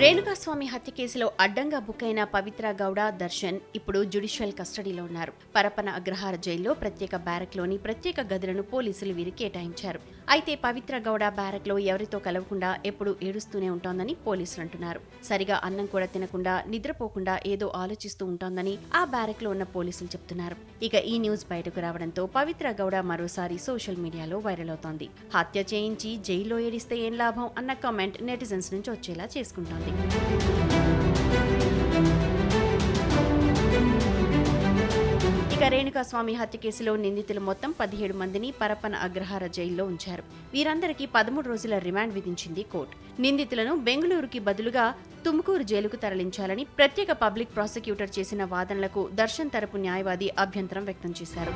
రేణుకాస్వామి హత్య కేసులో అడ్డంగా బుక్ అయిన పవిత్ర గౌడ దర్శన్ ఇప్పుడు జ్యుడిషియల్ కస్టడీలో ఉన్నారు. పరపన అగ్రహార జైల్లో ప్రత్యేక బ్యారక్లోని ప్రత్యేక గదులను పోలీసులు వీరు కేటాయించారు. అయితే పవిత్ర గౌడ బ్యారక్లో ఎవరితో కలవకుండా ఎప్పుడూ ఏడుస్తూనే ఉంటోందని పోలీసులు అంటున్నారు. సరిగా అన్నం కూడా తినకుండా నిద్రపోకుండా ఏదో ఆలోచిస్తూ ఉంటోందని ఆ బ్యారక్లో ఉన్న పోలీసులు చెప్తున్నారు. ఇక ఈ న్యూస్ బయటకు రావడంతో పవిత్ర గౌడ మరోసారి సోషల్ మీడియాలో వైరల్ అవుతోంది. హత్య చేయించి జైల్లో ఏడిస్తే ఏం లాభం అన్న కామెంట్ నెటిజన్స్ నుంచి వచ్చేలా చేసుకుంటోంది. ఇక రేణుకాస్వామి హత్య కేసులో నిందితులు మొత్తం పదిహేడు మందిని పరపన అగ్రహార జైల్లో ఉంచారు. వీరందరికీ పదమూడు రోజుల రిమాండ్ విధించింది కోర్టు. నిందితులను బెంగళూరుకి బదులుగా తుమ్కూరు జైలుకు తరలించాలని ప్రత్యేక పబ్లిక్ ప్రాసిక్యూటర్ చేసిన వాదనలకు దర్శన్ తరపు న్యాయవాది అభ్యంతరం వ్యక్తం చేశారు.